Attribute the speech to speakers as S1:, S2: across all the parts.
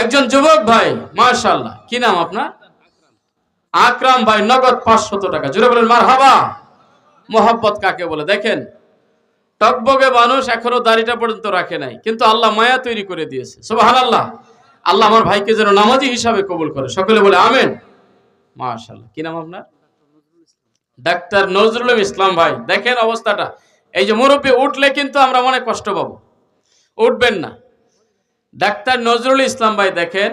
S1: একজন যুবক ভাই মাশাল্লাহ কি নাম আপনার? আকরাম ভাই, নগদ পাঁচশত টাকা। জুড়ে বলেন মার হাবা মোহাব্বত কাকে বলে? দেখেন, টকবগে মানুষ এখনও দাড়িটা পর্যন্ত রাখে নাই, কিন্তু আল্লাহ মায়া তৈরি করে দিয়েছে। সুবাহান আল্লাহ আল্লাহ আমার ভাইকে যেন নামাজি হিসাবে কবুল করে। সকলে বলে, আমেন। মাশাল্লাহ কি নাম আপনার? ডাক্তার নজরুল ইসলাম ভাই। দেখেন অবস্থাটা। এই যে মুরব্বী, উঠলে কিন্তু আমরা মনে কষ্ট পাবো। উঠবেন না। ডাক্তার নজরুল ইসলাম ভাই দেখেন,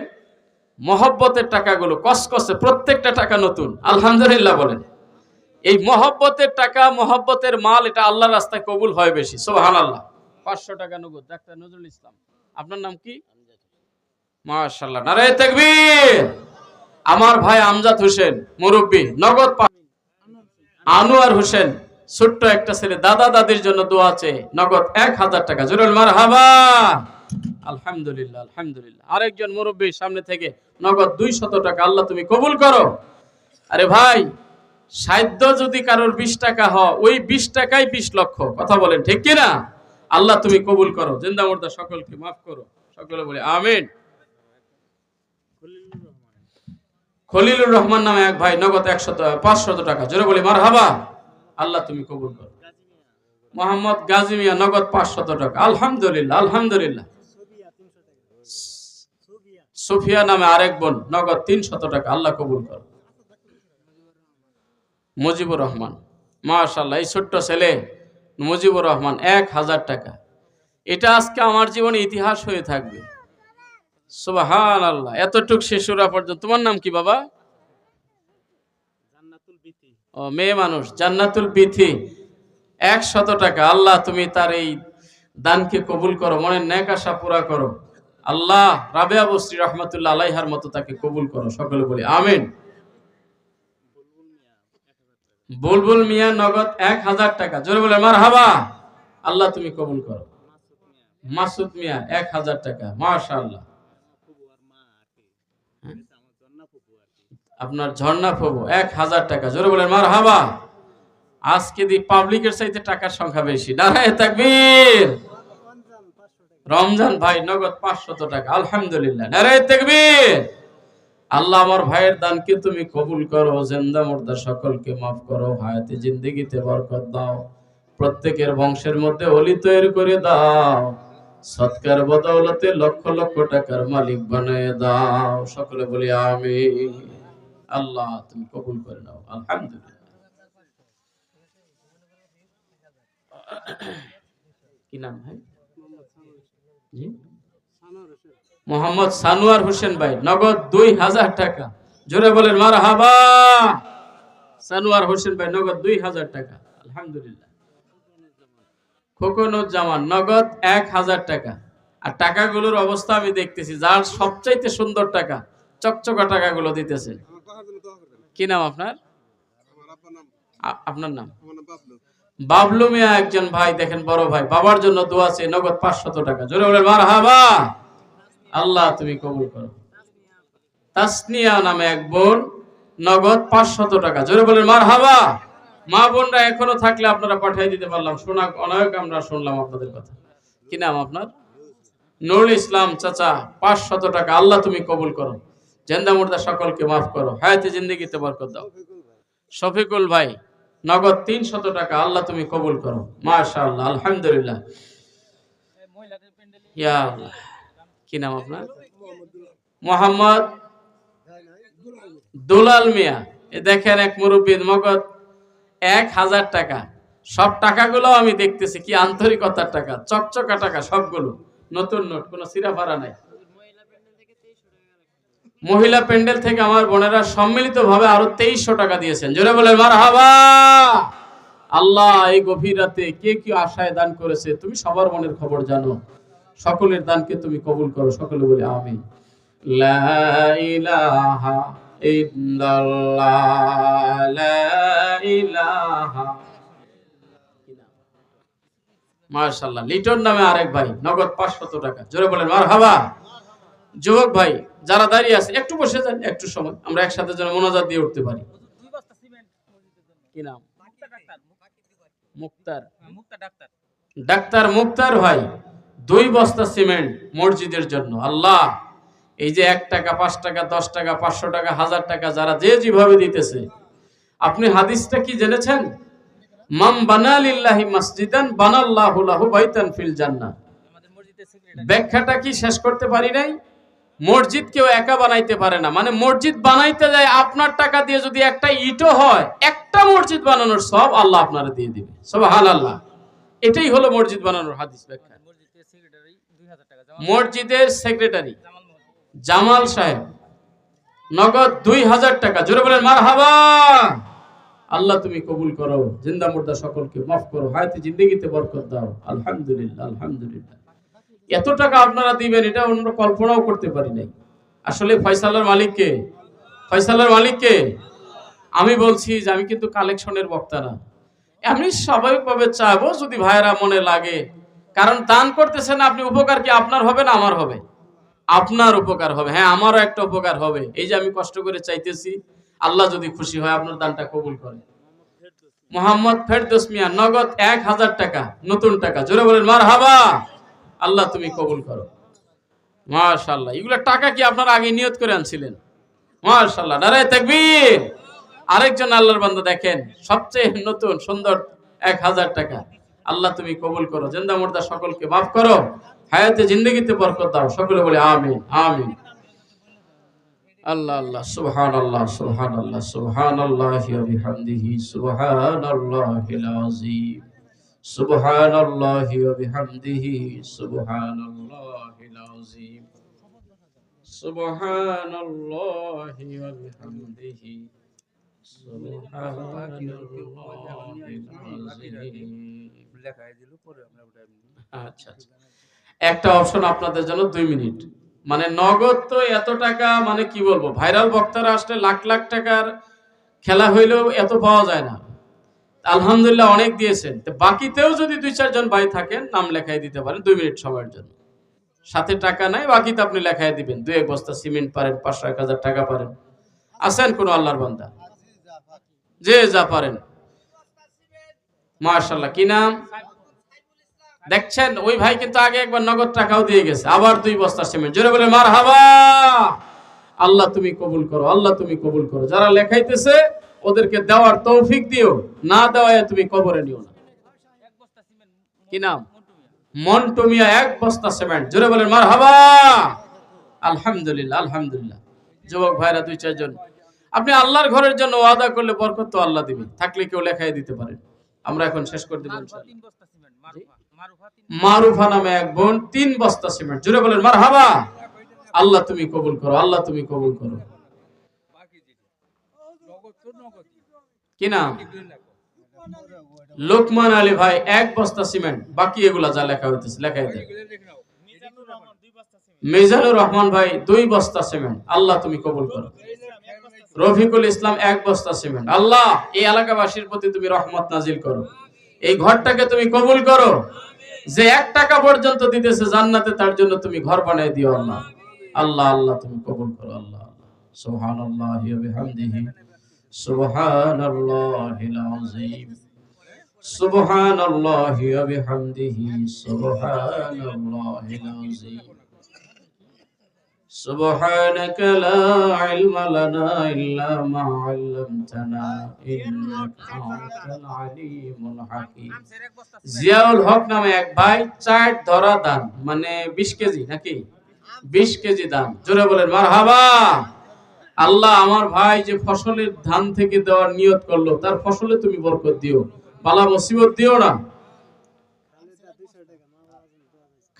S1: মহব্বতের টাকাগুলো, কসকসে প্রত্যেকটা টাকা নতুন। আলহামদুলিল্লাহ বলেন। এই মহব্বতের টাকা, মহব্বতের মাল, এটা আল্লাহর রাস্তায় কবুল হয় বেশি। সোহান আল্লাহ পাঁচশো টাকা নগদ, ডাক্তার নজরুল ইসলাম। আপনার নাম কি? মাশাল্লাহ নারায় তাকবীর। আমার ভাই আমজাদ হোসেন, মুরব্বী, নগদ আনোয়ার হোসেন, ছোট্ট একটা ছেলে দাদা দাদির জন্য দোয়া আছে নগদ এক হাজার টাকা। জুরুল মার হাবা আলহামদুলিল্লাহ আলহামদুলিল্লাহ। আরেকজন মুরব্বী সামনে থেকে নগদ টাকা, আল্লাহ তুমি কবুল করো। আরে ভাই, সাধ্য যদি কারোর বিশ টাকা হয়, ওই বিশ টাকাই বিশ লক্ষ, কথা বলেন ঠিক কিনা? আল্লাহ তুমি কবুল করো। জিন্দা সকলকে মাফ করো। সকলে বলে আমিন। খলিলুর রহমান নামে এক ভাই নগদ একশত, পাঁচশত টাকা, জোরে বলি মার হাবা আল্লাহ তুমি কবুল করো। মোহাম্মদ গাজী মিয়া, নগদ পাঁচশত টাকা। আলহামদুলিল্লাহ আলহামদুলিল্লাহ। সুফিয়া নামে আরেক বোন নগদ তিন শত টাকা আল্লাহ কবুল করো। মুজিবুর রহমান মাশাল্লাহ এই ছোট্ট ছেলে মুজিবুর রহমান এক হাজার টাকা। এটা আজকে আমার জীবনে ইতিহাস হয়ে থাকবে। সুবাহান আল্লাহ এতটুক শিশুরা পর্যন্ত। তোমার নাম কি বাবা? ও মেয়ে মানুষ জান্নাতুল বিথি। একশত টাকা আল্লাহ তুমি তার এই দানকে কবুল করো মনের ন্যাক আশা পুরা করো। আল্লাহ রাবেয়া বস্রী রহমতুল্লাহ আলাইহার মতো তাকে কবুল করো, সকলে বলি আমিন। বুলবুল মিয়া নগদ এক হাজার টাকা। জোরে বলে মার হাবা আল্লাহ তুমি কবুল করো। মাসুদ মিয়া এক হাজার টাকা মাশা আল্লাহ আপনার ঝর্ণা ফবু, এক হাজার টাকা। জোরে বলেন মার হাবা আজকে দি পাবলিকের চাইতে টাকার সংখ্যা বেশি। নারায় তাকবীর রমজান ভাই, নগদ পাঁচশত টাকা, আলহামদুলিল্লাহ। আল্লাহ আমার ভাইয়ের দানকে তুমি কবুল করো, জিন্দা মুর্দা সকলকে মাফ করো, হায়াতে জিন্দেগিতে বরকত দাও, প্রত্যেকের বংশের মধ্যে অলি তৈরি করে দাও, সৎকার বদৌলতে লক্ষ লক্ষ টাকার মালিক বানিয়ে দাও, সকলে বলি আমি আল্লাহ, তুমি কবুল করে নাও, আলহামদুলিল্লাহ। কি নাম ভাই? মোহাম্মদ সানোয়ার হোসেন ভাই নগদ দুই হাজার টাকা। জোরে বলেন মার হাবা সানোয়ার হোসেন ভাই নগদ দুই হাজার টাকা। আলহামদুলিল্লাহ। খোকনুজ্জামান নগদ এক হাজার টাকা। আর টাকাগুলোর অবস্থা আমি দেখতেছি যার সবচাইতে সুন্দর টাকা চকচকা টাকাগুলো দিতেছে। কি নাম আপনার? আপনার নাম? বাবলু মিয়া একজন ভাই, দেখেন বড় ভাই, বাবার জন্য দোয়া আছে, নগদ পাঁচশত টাকা। জোরে বলেন মার হাবা আল্লাহ তুমি কবুল করো। তাসনিয়া নামে এক বোন, নগদ পাঁচশত টাকা। জোরে বলেন মার হাবা মা বোনরা এখনও থাকলে আপনারা পাঠিয়ে দিতে পারলাম। শোনা অনায়ক আমরা শুনলাম আপনাদের কথা। কি নাম আপনার? নুরুল ইসলাম চাচা, পাঁচশত টাকা। আল্লাহ তুমি কবুল করো। জেন্দা মুর্দা সকলকে মাফ করো। হায়াতে জিন্দিগিতে বরকত দাও। শফিকুল ভাই নগদ তিন শত টাকা আল্লাহ তুমি কবুল করো। মাশা আল্লাহ আলহামদুলিল্লাহ কি নাম আপনার? মোহাম্মদ দুলাল মিয়া। দেখেন এক মুরব্বী নগদ এক হাজার টাকা। সব টাকাগুলো আমি দেখতেছি, কি আন্তরিকতার টাকা, চকচকা টাকা সবগুলো। নতুন নোট, কোনো ভাড়া নাই। মহিলা প্যান্ডেল থেকে আমার বোনেরা সম্মিলিত ভাবে আরও তেইশশো টাকা দিয়েছেন। জোরে বলে মার আল্লাহ, এই গভীর রাতে কে কি আশায় দান করেছে? তুমি সবার মনের খবর জানো। সকলের দানকে তুমি কবুল করো, সকলে বলে আমি লা ইলাহা ইল্লাল্লাহ, লা ইলাহা। মাশাআল্লাহ, লিটন নামে আরেক ভাই, নগদ পাঁচশত টাকা। জোরে বলেন মার হাবা যুবক ভাই, যারা দাঁড়িয়ে আছে, একটু বসে যান, একটু সময়। আমরা একসাথে যেন মনোজাত দিয়ে উঠতে পারি। ডাক্তার মুক্তার ভাই, দুই বস্তা সিমেন্ট মসজিদের জন্য। আল্লাহ, এই যে এক টাকা, পাঁচ টাকা, দশ টাকা, পাঁচশো টাকা, হাজার টাকা, যারা যে যেভাবে দিতেছে। আপনি হাদিসটা কি জেনেছেন? মাম বানালিল্লাহি মসজিদান বানাল্লাহু লাহু বাইতান ফিল জান্নাহ। ব্যাখ্যাটা কি শেষ করতে পারি নাই? মসজিদ কেউ একা বানাইতে পারে না। মানে মসজিদ বানাইতে যায়, আপনার টাকা দিয়ে যদি একটা ইটও হয়, একটা মসজিদ বানানোর সব আল্লাহ আপনারা দিয়ে দিবে। সব হাল আল্লাহ এটাই হলো মসজিদ বানানোর হাদিস ব্যাখ্যা। মসজিদের সেক্রেটারি জামাল সাহেব। নগদ দুই হাজার টাকা। জোরে বলেন মার হাবা আল্লাহ তুমি কবুল করো। জিন্দা মুর্দা সকলকে মাফ করো। হায়াতে জিন্দগিতে বরকত দাও। আলহামদুলিল্লাহ আলহামদুলিল্লাহ। এত টাকা আপনারা দিবেন, এটা আমরা কল্পনাও করতে পারি নাই। আসলে ফয়সালার মালিককে ফয়সালার মালিককে আমি বলছি যে আমি কিন্তু কালেকশনের বক্তা না। আমি স্বাভাবিকভাবে চাইব যদি ভাইয়েরা মনে লাগে। কারণ দান করতেছেন আপনি, উপকার কি আপনার হবে না আমার হবে? আপনার উপকার হবে হ্যাঁ আমারও একটা উপকার হবে। এই যে আমি কষ্ট করে চাইতেছি, আল্লাহ যদি খুশি হয় আপনার দানটা কবুল করে মোহাম্মদ ফেরদোস মিয়া, নগদ এক হাজার টাকা, নতুন টাকা। জোরে বলেন মার হাবা আল্লাহ তুমি কবুল করো। মাশাল্লাহ এগুলো টাকা কি আপনারা আগে নিয়ত করে আনছিলেন? মাশাল্লাহ নারায় তাকবীর। আরেকজন আল্লাহর বান্দা দেখেন, সবচেয়ে নতুন, সুন্দর, এক হাজার টাকা। আল্লাহ তুমি কবুল করো। জিন্দা মুর্দা সকলকে মাফ করো। হায়াতে, জিন্দগিতে বরকত দাও। সকলে বলে আমিন আমিন। আল্লাহ আল্লাহ সুবহান আল্লাহ সুবহান আল্লাহ সুবহান আল্লাহ বিহামদিহি সুবহান আল্লাহ আল্লাহিল আযীম সুবহান আল্লাহ বিহামদিহি সুবহান আল্লাহিল আযীম আচ্ছা আচ্ছা। একটা অপশন আপনাদের জন্য দুই মিনিট। মানে নগদ তো এত টাকা মানে কি বলব? ভাইরাল বক্তারা আসলে লাখ লাখ টাকার খেলা হইলেও এত পাওয়া যায় না। আলহামদুলিল্লাহ অনেক দিয়েছেন। তো বাকিতেও যদি দুই চারজন ভাই থাকেন, নাম লেখাই দিতে পারেন, দুই মিনিট সময়ের জন্য। সাথে টাকা নাই, বাকিতে আপনি লেখাই দিবেন। দুই, এক বস্তা সিমেন্ট পারেন পাঁচশো এক হাজার টাকা পারেন। আছেন কোন আল্লাহর বান্দা? যে যা পারেন। মার্শাল্লাহ কি নাম? দেখছেন, ওই ভাই কিন্তু আগে একবার নগদ টাকাও দিয়ে গেছে, আবার দুই বস্তা সিমেন্ট। জোরে বলে মার হাবা আল্লাহ তুমি কবুল করো, আল্লাহ তুমি কবুল করো। যারা লেখাইতেছে ওদেরকে দেওয়ার তৌফিক দিও। না দেওয়ায় তুমি কবরে নিও না। কি নাম? মন্টু মিয়া এক বস্তা সিমেন্ট। জোরে বলেন মার হাবা আলহামদুলিল্লাহ আলহামদুলিল্লাহ। যুবক ভাইরা দুই চারজন আপনি আল্লাহর ঘরের জন্য ওয়াদা করলে বরকত তো আল্লাহ দিবে। থাকলে কেউ লেখাই দিতে পারেন আমরা এখন শেষ করে দেবো। মারুফা নামে এক বোন তিন বস্তা সিমেন্ট। জোরে বলেন মার হাবা আল্লাহ তুমি কবুল করো আল্লাহ তুমি কবুল করো। কি নাম? লোকমান আলী ভাই এক বস্তা সিমেন্ট। বাকি এগুলা যা লেখা হইতেছে লেখাই দেয় মিজানুর রহমান ভাই দুই বস্তা সিমেন্ট। আল্লাহ তুমি কবুল করো। রফিকুল ইসলাম এক বস্তা সিমেন্ট। আল্লাহ এই এলাকাবাসীর প্রতি তুমি রহমত নাজিল করো। এই ঘরটাকে তুমি কবুল করো। যে এক টাকা পর্যন্ত দিতেছে জান্নাতে তার জন্য তুমি ঘর বানিয়ে দিও আল্লাহ। আল্লাহ আল্লাহ তুমি কবুল করো আল্লাহ। সুবহানাল্লাহি ওয়া বিহামদিহি। সুবহানাল্লাহিল আযীম সুবহানাল্লাহি ওয়া বিহামদিহি সুবহানাল্লাহিল আযীম سبحانك لا علم لنا إلا ما علمتنا إنك أنت العليم الحكيم জিয়াউল হক নামে এক ভাই চার ধরা দান মানে বিশ কেজি নাকি বিশ কেজি দান জোরে বলেন মার হাবা আল্লাহ আমার ভাই যে ফসলের ধান থেকে দেওয়ার নিয়ত করল, তার ফসলে তুমি বরকত দিও। বালা মুসিবত দিও না।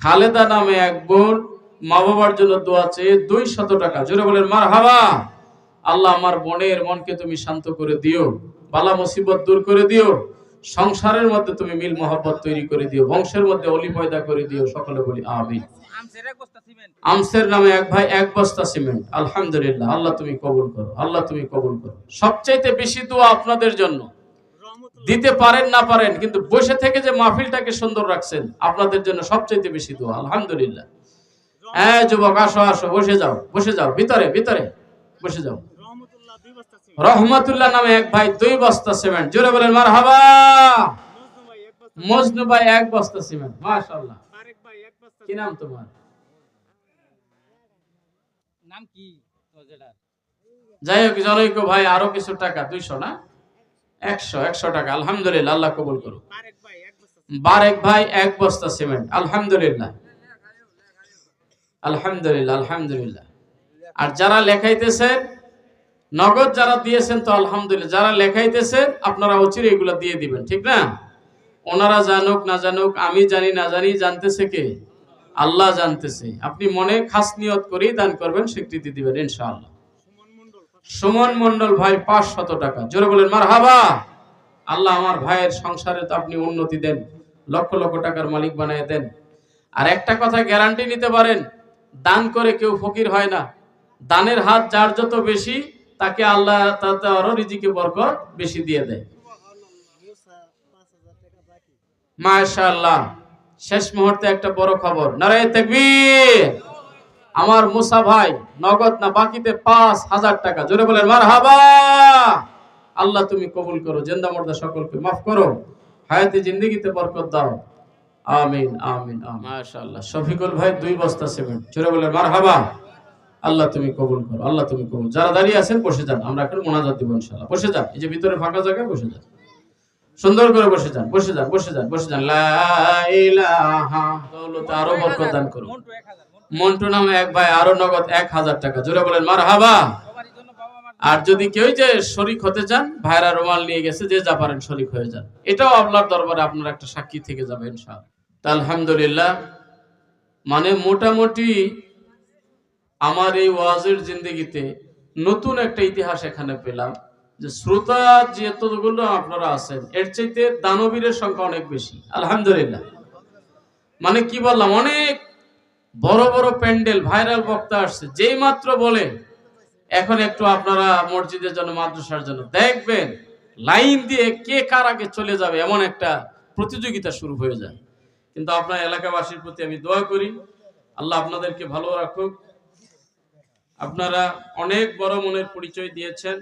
S1: খালেদা নামে এক বোন মা বাবার জন্য দোয়া চেয়ে দুই শত টাকা, জোরে বলেন মার হাবা আল্লাহ আমার বোনের মনকে তুমি শান্ত করে দিও, বালা মুসিবত দূর করে দিও, সংসারের মধ্যে তুমি মিল মহব্বত তৈরি করে দিও, বংশের মধ্যে অলি পয়দা করে দিও, সকলে বলি আমিন। আমসের নামে এক ভাই এক বস্তা সিমেন্ট। আলহামদুলিল্লাহ আল্লাহ তুমি কবুল করো আল্লাহ তুমি কবুল করো। সবচাইতে বেশি দোয়া আপনাদের জন্য। দিতে পারেন না পারেন কিন্তু বসে থেকে যে মাহফিলটাকে সুন্দর রাখছেন আপনাদের জন্য সবচাইতে বেশি দোয়া। আলহামদুলিল্লাহ। হ্যাঁ যুবক আসো আসো বসে যাও বসে যাও ভিতরে ভিতরে বসে যাও। রহমতুল্লাহ নামে এক ভাই দুই বস্তা সিমেন্ট। জোরে বলেন মার হাবা মজনু ভাই এক বস্তা সিমেন্ট। মাশাআল্লাহ। কি নাম তোমার?
S2: নাম কি
S1: যাই হোক জনৈক ভাই আরও কিছু টাকা? দুইশো না? একশো একশো টাকা। আলহামদুলিল্লাহ আল্লাহ কবুল করুন
S2: বারেক ভাই এক
S1: বারেক ভাই এক বস্তা সিমেন্ট। আলহামদুলিল্লাহ। আলহামদুলিল্লাহ আলহামদুলিল্লাহ। আর যারা লেখাইতেছেন নগদ যারা দিয়েছেন তো আলহামদুলিল্লাহ যারা লেখাইতেছেন আপনারা অচিরে এগুলো দিয়ে দিবেন ঠিক না? ওনারা জানুক না জানুক আমি জানি না জানি জানতেছে কে? আল্লাহ জানতেছে। আপনি মনে খাস নিয়ত করেই দান করবেন, স্বীকৃতি দিবেন, ইনশাআল্লাহ। সুমন মন্ডল ভাই পাঁচ শত টাকা। জোরে বলেন মার হাবা আল্লাহ আমার ভাইয়ের সংসারে তো আপনি উন্নতি দেন, লক্ষ লক্ষ টাকার মালিক বানিয়ে দেন। আর একটা কথা গ্যারান্টি নিতে পারেন, দান করে কেউ ফকির হয় না। দানের হাত যার যত বেশি, তাকে আল্লাহ তাতে আরও রিজিকে, বরকত বেশি দিয়ে দেয়। মাশাআল্লাহ। শেষ মুহূর্তে একটা বড় খবর। নারায় তাকবীর। আমার মুসা ভাই নগদ না বাকিতে পাঁচ হাজার টাকা। জোরে বলেন মার হাবা আল্লাহ তুমি কবুল করো জেন্দা মর্দা সকলকে মাফ করো হায়াতে জিন্দগিতে বরকত দাও। আমিন আমিন মাশাআল্লাহ। শফিকুল ভাই দুই বস্তা সিমেন্ট। জোরে বলেন মার হাবা আল্লাহ তুমি কবুল করো আল্লাহ তুমি কবুল। যারা দাঁড়িয়ে আছেন বসে যান। আমরা এখন মোনাজাত দিব ইনশাআল্লাহ। বসে যান। এই যে ভিতরে ফাঁকা জায়গায় বসে যান। সুন্দর করে বসে যান বসে যান বসে যান বসে যান। আরও বরকত দান করো
S2: মন্টু
S1: নামে এক ভাই, আরও নগদ এক হাজার টাকা। জোরে বলেন মার হাবা আর যদি কেউ যে শরিক হতে চান, ভাইরা রুমাল নিয়ে গেছে, যে যা পারেন শরিক হয়ে যান। এটাও আপনার দরবারে আপনার একটা সাক্ষী থেকে যাবে, ইনশাআল্লাহ। তা আলহামদুলিল্লাহ মানে মোটামুটি আমার এই ওয়াজের জিন্দগিতে নতুন একটা ইতিহাস এখানে পেলাম। যে শ্রোতা যেতগুলো আপনারা আছেন, এর চাইতে দানবীরের সংখ্যা অনেক বেশি। আলহামদুলিল্লাহ। মানে কি বললাম, অনেক বড় বড় প্যান্ডেল, ভাইরাল বক্তা আসছে, যেই মাত্র বলে, এখন একটু আপনারা মসজিদের জন্য, মাদ্রাসার জন্য দেখবেন, লাইন দিয়ে কে কার আগে চলে যাবে, এমন একটা প্রতিযোগিতা শুরু হয়ে যায়। কিন্তু আপনার এলাকাবাসীর প্রতি আমি দোয়া করি, আল্লাহ আপনাদেরকে ভালো রাখুক। আপনারা অনেক বড় মনের পরিচয় দিয়েছেন।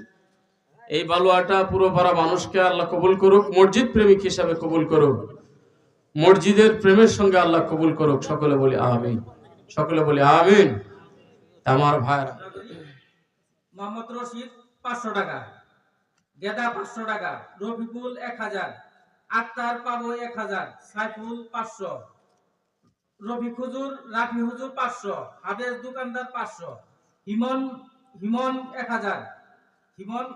S1: এই বালুয়াটা পুরো পাড়া মানুষকে আল্লাহ কবুল করুক, মসজিদ প্রেমিক হিসাবে কবুল করুক, মসজিদের প্রেমের সঙ্গে আল্লাহ কবুল করুক, সকলে বলি আমিন, সকলে বলি আমিন। আমার ভাইরা।
S2: মোহাম্মদ রশিদ, পাঁচশো টাকা। গেদা পাঁচশো টাকা, রফিকুল এক হাজার। আক্তার পাবো এক হাজার, সাইফুল পাঁচশো। রফিক হুজুর, রাফি হুজুর পাঁচশো হাবেজ দোকানদার পাঁচশো। হিমন হিমন এক হাজার। হিমন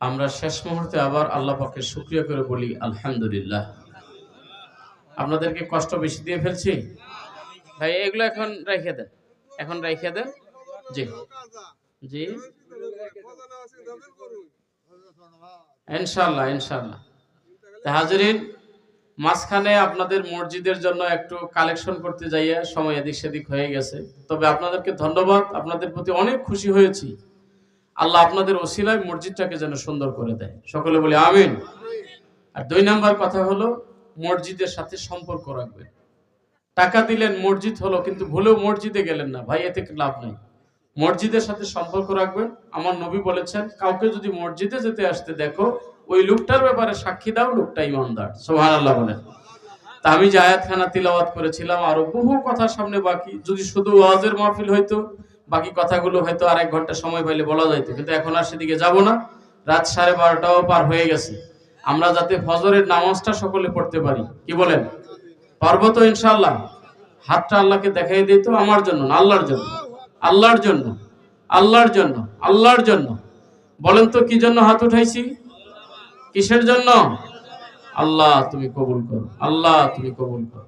S1: আমরা শেষ মুহূর্তে আবার আল্লাহ পাকে শুক্রিয়া করে বলি, আলহামদুলিল্লাহ। আপনাদেরকে কষ্ট বেশি দিয়ে ফেলছি? ভাই, এগুলো এখন রেখে দেন। এখন রেখে দেন। জি। জি। ইনশাল্লাহ ইনশাল্লাহ হাজরিন, মাঝখানে আপনাদের মসজিদের জন্য একটু কালেকশন করতে যাইয়া সময় এদিক সেদিক হয়ে গেছে। তবে আপনাদেরকে ধন্যবাদ, আপনাদের প্রতি অনেক খুশি হয়েছি। আল্লাহ আপনাদের ওসিলায় মসজিদটাকে যেন সুন্দর করে দেয়। সকলে বলি আমিন। আর দুই নাম্বার কথা হলো, মসজিদের সাথে সম্পর্ক রাখবেন। টাকা দিলেন মসজিদ হলো, কিন্তু ভুলেও মসজিদে গেলেন না। ভাই, এতে লাভ নাই? মসজিদের সাথে সম্পর্ক রাখবেন। আমার নবী বলেছেন, কাউকে যদি মসজিদে যেতে আসতে দেখো, ওই লোকটার ব্যাপারে সাক্ষী দাও, লোকটা ইমানদার। সোহান আল্লাহ বলেন। তা আমি যে খানা তিলাওয়াত করেছিলাম, আরও বহু কথা সামনে বাকি। যদি শুধু ওয়াজের মাহফিল হইতো, বাকি কথাগুলো হয়তো আর এক ঘণ্টা সময় পাইলে বলা যাইতো। কিন্তু এখন আর সেদিকে যাব না। রাত সাড়ে বারোটাও পার হয়ে গেছে। আমরা যাতে ফজরের নামাজটা সকলে পড়তে পারি। কি বলেন? পারব তো ইনশাল্লাহ হাতটা আল্লাহকে দেখাই দিত আমার জন্য আল্লাহর জন্য? আল্লাহর জন্য আল্লাহর জন্য আল্লাহর জন্য। বলেন তো, কি জন্য হাত উঠাইছি? কিসের জন্য? আল্লাহ তুমি কবুল করো, আল্লাহ তুমি কবুল করো।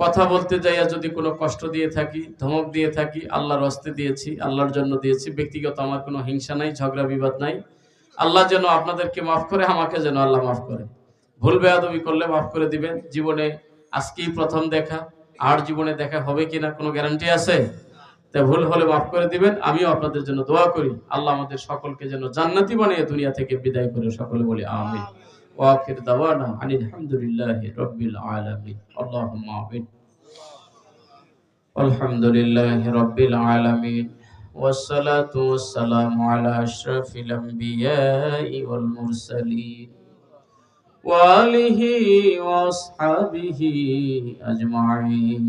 S1: কথা বলতে যাইয়া যদি কোনো কষ্ট দিয়ে থাকি, ধমক দিয়ে থাকি, আল্লাহর হস্তে দিয়েছি, আল্লাহর জন্য দিয়েছি, ব্যক্তিগত আমার কোনো হিংসা নাই, ঝগড়া বিবাদ নাই, আল্লাহ যেন আপনাদেরকে মাফ করে, আমাকে যেন আল্লাহ মাফ করে। ভুল বেয়াদবি করলে মাফ করে দিবেন। জীবনে আজকেই প্রথম দেখা, আর জীবনে দেখা হবে কিনা কোনো গ্যারান্টি আছে? তাই ভুল হলে মাফ করে দিবেন আমিও আপনাদের জন্য দোয়া করি আল্লাহ আমাদের সকলকে যেন জান্নাতি বানিয়ে দুনিয়া থেকে বিদায় করে সকলে বলি আমিন ওয়াখির দাওয়ানা আনিল হামদুলিল্লাহি রাব্বিল আলামিন আল্লাহুম্মা আমিন الحمد لله رب العالمين والصلاة والسلام على أشرف الأنبياء والمرسلين وآله وأصحابه أجمعين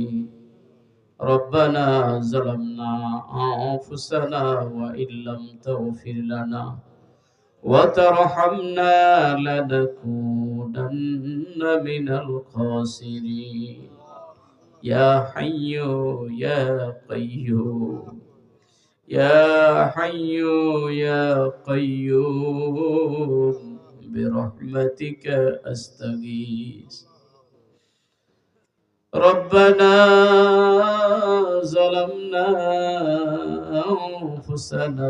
S1: ربنا ظلمنا أنفسنا وإن لم تغفر لنا وترحمنا لنكونن من الخاسرين. يا حي يا قيوم. يا حي يا قيوم. برحمتك أستغيث. ربنا ظلمنا أنفسنا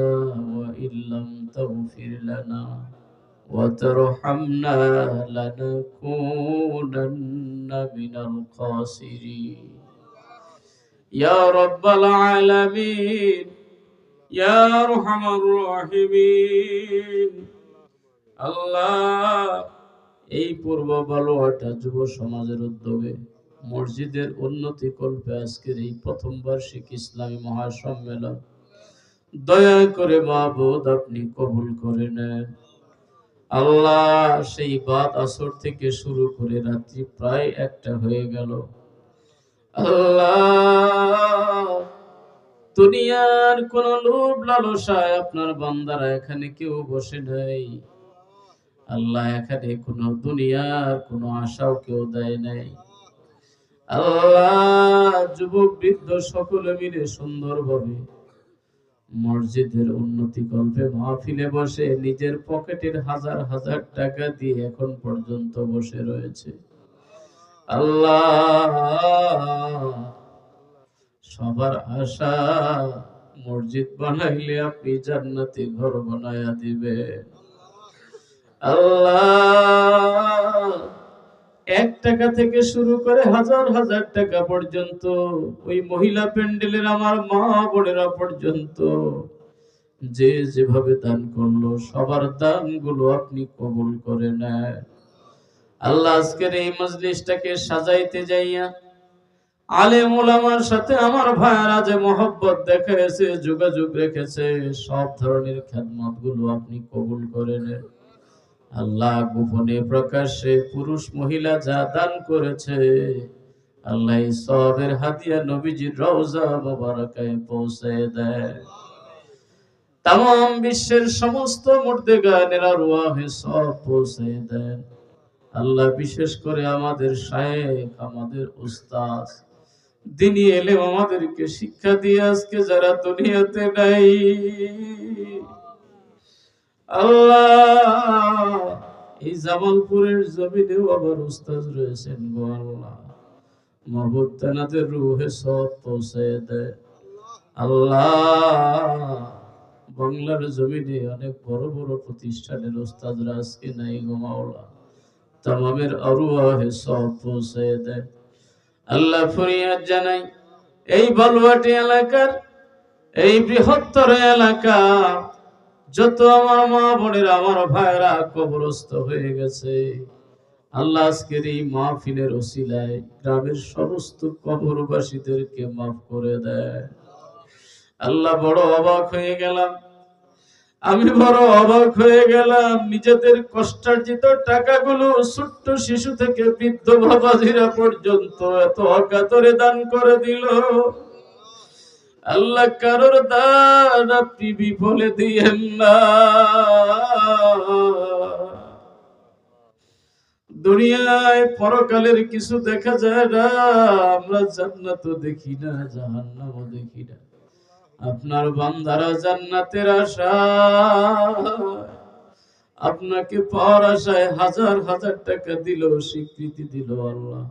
S1: وإن لم تغفر لنا وترحمنا لنكونن من الخاسرين يا رب العالمين يا أرحم الراحمين আল্লাহ এই পূর্ব বালুয়াটা যুব সমাজের উদ্যোগে মসজিদের উন্নতি কল্পে আজকের এই প্রথম বার্ষিক ইসলামী মহাসম্মেলন। দয়া করে মাহবুদ আপনি কবুল করে নেন। আল্লাহ সেই বাদ আসর থেকে শুরু করে রাত্রি প্রায় একটা হয়ে গেল। আল্লাহ, দুনিয়ার কোন লোভ লালসায় আপনার বান্দারা এখানে কেউ বসে নাই। আল্লাহ এখানে কোন দুনিয়ার কোন আশাও কেউ দেয় নাই। আল্লাহ, যুবক বৃদ্ধ সকলে মিলে সুন্দরভাবে মসজিদের উন্নতি কল্পে মাহফিলে বসে নিজের পকেটের হাজার হাজার টাকা দিয়ে এখন পর্যন্ত বসে রয়েছে। আল্লাহ, সবার আশা, মসজিদ বানাইলে আপনি জান্নাতি ঘর বানায়া দিবে আল্লাহ এক টাকা থেকে শুরু করে হাজার হাজার টাকা পর্যন্ত, ওই মহিলা প্যান্ডেলের আমার মা বোনেরা পর্যন্ত। যে যেভাবে দান করল, সবার দানগুলো আপনি কবুল করে নেয় আল্লাহ আজকের এই মজলিসটাকে সাজাইতে যাইয়া আলেম ওলামার সাথে আমার ভাইয়ারা যে মহব্বত দেখাইছে, যোগাযোগ রেখেছে, সব ধরনের খেদমতগুলো আপনি কবুল করে নেন। আল্লাহ গোপনে প্রকাশ্যে পুরুষ মহিলা যা দান করেছে, আল্লাহ সবের হাতিয়া নবীজির রওজা মোবারকায় পৌঁছে দেয়। তাম বিশ্বের সমস্ত মুর্দেগানেরা রুয়াহে সব পৌঁছে দেন আল্লাহ বিশেষ করে আমাদের শায়েখ, আমাদের উস্তাদ দিনী এলেম আমাদেরকে শিক্ষা দিয়ে আজকে যারা দুনিয়াতে নাই। আল্লাহ। এই জামালপুরের আবার উস্তাদ রয়েছেন আল্লাহ। বাংলার জমিনে অনেক বড় বড় প্রতিষ্ঠানের উস্তাদরা আজকে নাই গো মাওলা। তামামের আরুয়াহে সব পৌঁছে আল্লাহ ফরিয়াদ জানাই, এই বালুয়াটি এলাকার, এই বৃহত্তর এলাকা যত আমার মা বোনের, আমার ভাইরা কবরস্থ হয়ে গেছে। আল্লাহ আজকের এই মাহফিলের ওসিলায় গ্রামের সমস্ত কবরবাসীদেরকে মাফ করে দেয়। আল্লাহ বড় অবাক হয়ে গেলাম। আমি বড় অবাক হয়ে গেলাম। নিজেদের কষ্টার্জিত টাকাগুলো ছোট্ট শিশু থেকে বৃদ্ধ বাবাজিরা পর্যন্ত এত অকাতরে দান করে দিল। আল্লাহ কারোর দান আপনি বিফলে দিয়েন না। দুনিয়ায় পরকালের কিছু দেখা যায় না, আমরা জান্নাত দেখি না, জাহান্নামও দেখি না। আপনার বান্দারা জান্নাতের আশা। আপনাকে পাওয়ার আশায় হাজার হাজার টাকা দিল, স্বীকৃতি দিল আল্লাহ।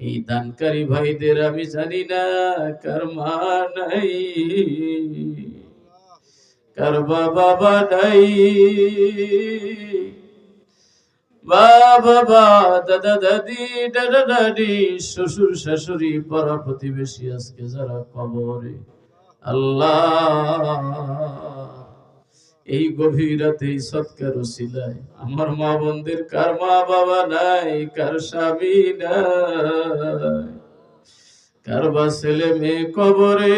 S1: এই দানকারী ভাইদের আমি জানি না, কার মা নাই, কার বাবা নাই। বাবা, দাদি দাদা দাদি শ্বশুর শাশুড়ি, পাড়া প্রতিবেশী আজকে যারা কবরে। আল্লাহ। এই গভীর রাতে সৎকার আমার মা বন্ধের কার মা বাবা নাই, কার স্বামী নাই কারবা ছেলে মেয়ে কবরে